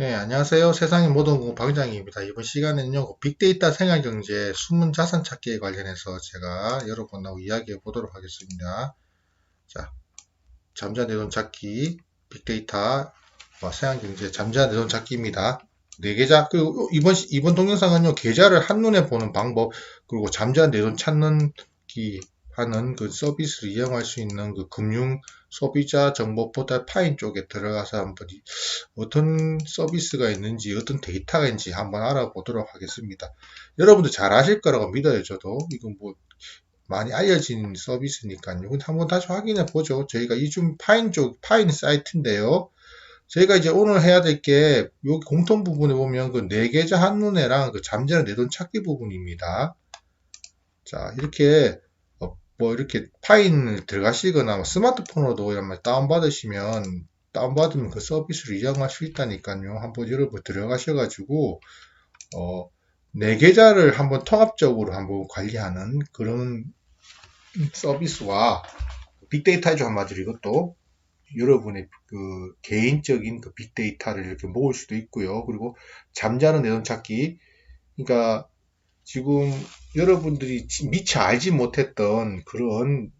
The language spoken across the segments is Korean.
네, 안녕하세요. 세상의 모든 공부 박장입니다. 이번 시간에는요, 빅데이터 생활경제 숨은 자산 찾기에 관련해서 제가 여러분하고 이야기해 보도록 하겠습니다. 자, 잠재한 내돈 찾기, 빅데이터, 생활경제 잠재한 내돈 찾기입니다. 네 계좌, 그리고 이번, 시- 이번 동영상은요, 계좌를 한눈에 보는 방법, 그리고 잠재한 내돈 찾는 기, 하는 그 서비스를 이용할 수 있는 그 금융 소비자 정보 포털 파인 쪽에 들어가서 한번 이- 어떤 서비스가 있는지 어떤 데이터가 있는지 한번 알아보도록 하겠습니다. 여러분도 잘 아실 거라고 믿어요, 저도. 이건 뭐 많이 알려진 서비스니까요. 한번 다시 확인해 보죠. 저희가 이중 파인 쪽, 파인 사이트인데요. 저희가 이제 오늘 해야 될 게 여기 공통 부분에 보면 그 네 계좌 한눈에랑 그 잠재는 내돈 찾기 부분입니다. 자, 이렇게 어, 뭐 이렇게 파인을 들어가시거나 뭐 스마트폰으로도 다운받으시면 다운받으면 그 서비스를 이용할 수 있다니까요. 한번 여러분 들어가셔가지고, 어, 내 계좌를 한번 통합적으로 한번 관리하는 그런 서비스와 빅데이터죠, 한마디로 이것도. 여러분의 그 개인적인 그 빅데이터를 이렇게 모을 수도 있고요. 그리고 잠자는 내돈 찾기. 그러니까 지금 여러분들이 미처 알지 못했던 그런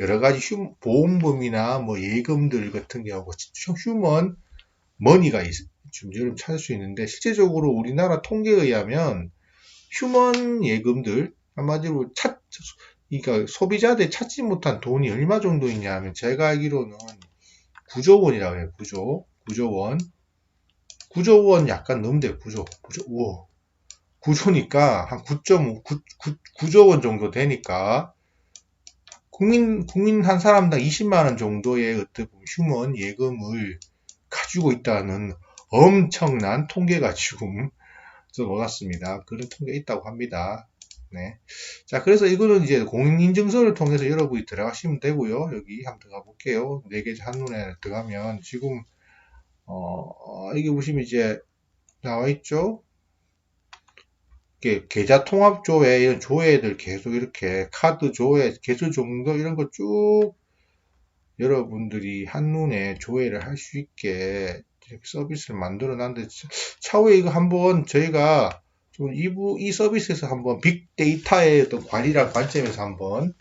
여러 가지 휴, 보험금이나 뭐 예금들 같은 경우 휴먼 머니가 있, 좀 여러분 찾을 수 있는데 실제적으로 우리나라 통계에 의하면 휴먼 예금들 한마디로 찾 그러니까 소비자들이 찾지 못한 돈이 얼마 정도 있냐 하면 제가 알기로는 9조 원이라고 해요. 9조. 9조 원. 9조 원 약간 넘는데 9조. 9조. 우와. 9조니까 한 9.5, 9, 9, 조 원 정도 되니까 국민, 국민 한 사람당 20만원 정도의 어떤 휴먼 예금을 가지고 있다는 엄청난 통계가 지금 나왔습니다. 그런 통계가 있다고 합니다. 네. 자, 그래서 이거는 이제 공인인증서를 통해서 여러분이 들어가시면 되고요. 여기 한번 들어가 볼게요. 4개 한눈에 들어가면 지금, 어, 이게 보시면 이제 나와 있죠? 계좌 통합 조회, 이런 조회들 계속 이렇게 카드 조회, 개수 정도 이런 거 쭉 여러분들이 한눈에 조회를 할 수 있게 서비스를 만들어 놨는데 차후에 이거 한번 저희가 좀 이부 이 서비스에서 한번 빅데이터의 어떤 관리란 관점에서 한번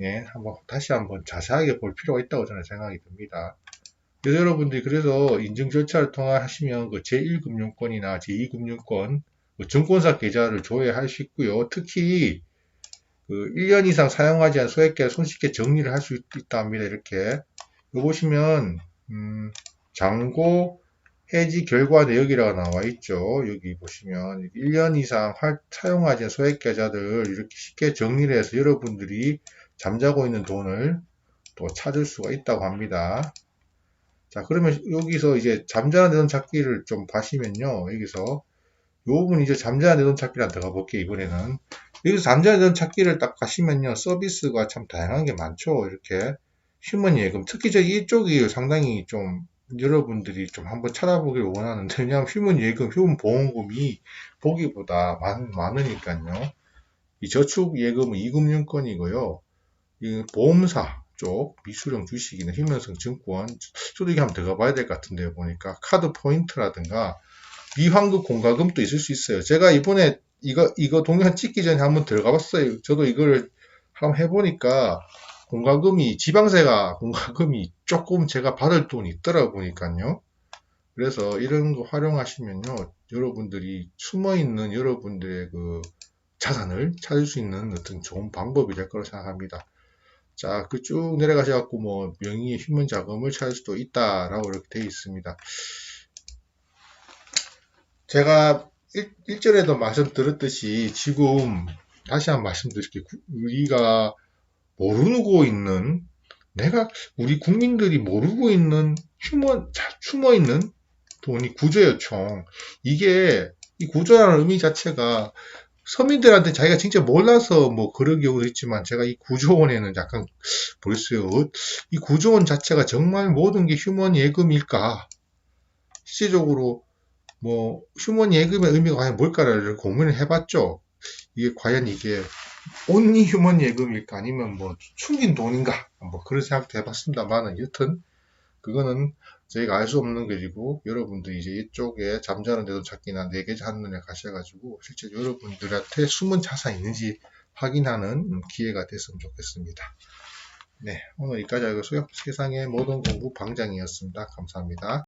예, 한번 다시 한번 자세하게 볼 필요가 있다고 저는 생각이 듭니다. 여러분들이 그래서 인증 절차를 통하시면 그 제1금융권이나 제2금융권 그 증권사 계좌를 조회할 수 있고요. 특히 그 1년 이상 사용하지 않은 소액계좌 손쉽게 정리를 할 수 있다 합니다. 이렇게 여기 보시면 음, 잔고 해지 결과 내역이라고 나와 있죠. 여기 보시면 1년 이상 활, 사용하지 않은 소액 계좌들 이렇게 쉽게 정리를 해서 여러분들이 잠자고 있는 돈을 또 찾을 수가 있다고 합니다. 자, 그러면 여기서 이제 잠자는 돈 찾기를 좀 봐시면요. 여기서 요 부분 이제 잠자는 내돈 찾기를 들어가 볼게요, 이번에는. 여기서 잠자는 내돈 찾기를 딱 가시면요, 서비스가 참 다양한 게 많죠, 이렇게. 휴먼 예금. 특히 저 이쪽이 상당히 좀, 여러분들이 좀 한번 찾아보기를 원하는데, 왜냐하면 휴먼 예금, 휴먼 보험금이 보기보다 많, 많으니까요. 이 저축 예금은 이금융권이고요. 이 보험사 쪽, 미수령 주식이나 휴면성 증권, 저도 이게 한번 들어가 봐야 될 것 같은데요, 보니까. 카드 포인트라든가, 미환급 공과금도 있을 수 있어요. 제가 이번에 이거, 이거 동영상 찍기 전에 한번 들어가 봤어요. 저도 이걸 한번 해보니까 공과금이, 지방세가 공과금이 조금 제가 받을 돈이 있더라 보니까요. 그래서 이런 거 활용하시면요. 여러분들이 숨어 있는 여러분들의 그 자산을 찾을 수 있는 어떤 좋은 방법이 될 거라고 생각합니다. 자, 그 쭉 내려가셔갖고 뭐 명의의 휴먼 자금을 찾을 수도 있다라고 이렇게 되어 있습니다. 제가 일, 절에도 말씀드렸듯이 지금 다시 한번 말씀드릴게요. 우리가 모르고 있는 내가 우리 국민들이 모르고 있는 휴먼 숨어 있는 돈이 구조예요, 총. 이게 이 구조라는 의미 자체가 서민들한테 자기가 진짜 몰라서 뭐 그런 경우도 있지만 제가 이 구조원에는 약간 모르겠어요. 이 구조원 자체가 정말 모든 게 휴먼 예금일까? 실질적으로 뭐 휴먼 예금의 의미가 과연 뭘까를 고민을 해봤죠. 이게 과연 이게 온리 휴먼 예금일까 아니면 뭐 숨긴 돈인가 뭐 그런 생각도 해봤습니다만은 여튼 그거는 저희가 알 수 없는 글이고 여러분들이 이제 이쪽에 잠자는 데도 찾기나 네개자 한눈에 가셔가지고 실제 여러분들한테 숨은 자산이 있는지 확인하는 기회가 됐으면 좋겠습니다. 네, 오늘 여기까지 하겠고요. 세상의 모든 공부 방장이었습니다. 감사합니다.